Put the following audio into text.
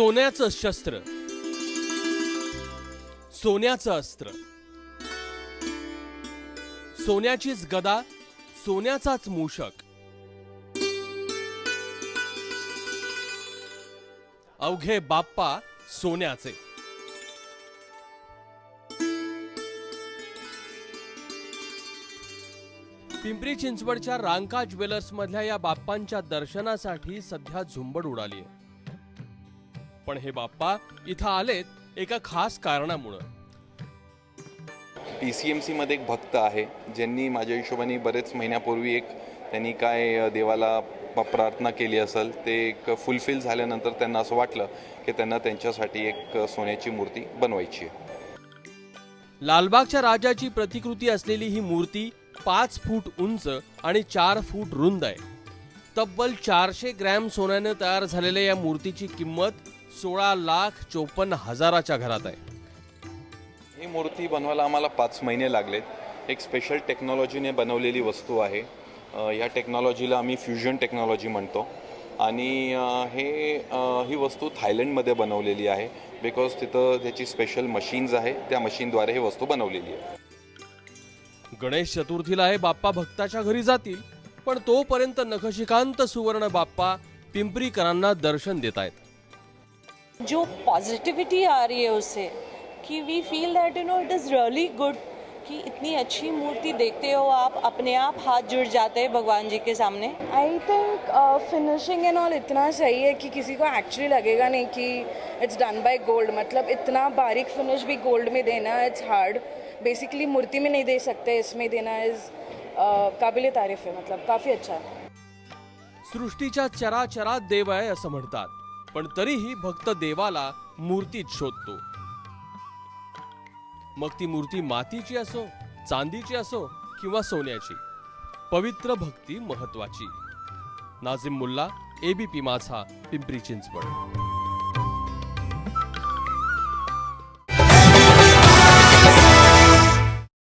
सोन्याचं शस्त्र. सोन्याचं अस्त्र. सोन्याचीच गदा सोन्याचाच मूषक. अवघे बाप्पा सोन्याचे. पिंपरी चिंचवडच्या रांका ज्वेलर्स मधल्या या बाप्पांच्या दर्शनासाठी सध्या झुंबड उडाली पण हे बाप्पा इथं आलेत एका खास कारणामुळं. पी सी एम सीमध्ये एक भक्त आहे ज्यांनी माझ्या हिशोबाने बरेच महिन्यापूर्वी एक त्यांनी काय देवाला प- प्रार्थना केली असेल ते एक फुलफिल झाल्यानंतर त्यांना असं वाटलं की त्यांना त्यांच्यासाठी एक सोन्याची मूर्ती बनवायची आहे. लालबागच्या राजाची प्रतिकृती असलेली ही मूर्ती पाच फूट उंच आणि चार फूट रुंद आहे. तब्बल चारशे ग्रॅम सोन्याने तयार झालेल्या या मूर्तीची किंमत सोळा लाख चोपन्न हजाराच्या घरात आहे. ही मूर्ती बनवायला आम्हाला पाच महिने लागलेत. एक स्पेशल टेक्नॉलॉजीने बनवलेली वस्तू आहे. ह्या टेक्नॉलॉजीला आम्ही फ्युजन टेक्नॉलॉजी म्हणतो. आणि हे ही वस्तू थायलंडमध्ये बनवलेली आहे. बिकॉज तिथं त्याची स्पेशल मशीन्स आहे त्या मशीनद्वारे ही वस्तू बनवलेली आहे. गणेश चतुर्थीला हे बाप्पा भक्ताच्या घरी जातील पण तोपर्यंत नखशिकांत सुवर्ण बाप्पा पिंपरीकरांना दर्शन देत आहेत. जो पॉजिटिविटी आ रही है उससे कि we feel that you know it is really good कि इतनी अच्छी मूर्ति देखते हो आप अपने आप हाथ जुड़ जाते हैं भगवान जी के सामने। I think finishing and all इतना सही है कि किसी को एक्चुअली लगेगा नहीं कि इट्स डन बाय गोल्ड मतलब इतना बारीक फिनिश भी गोल्ड में देना इट्स हार्ड बेसिकली मूर्ति में नहीं दे सकते इसमें देना इज़ काबिल तारीफ़ है मतलब काफ़ी अच्छा है। सृष्टीच्या चराचरात देव आहे असं म्हणतात. पण तरीही भक्त देवाला मूर्तीत शोधतो. मग ती मूर्ती मातीची असो चांदीची असो किंवा सोन्याची. पवित्र भक्ती महत्वाची नाझिम मुल्ला एबीपी माझा पिंपरी चिंचवड.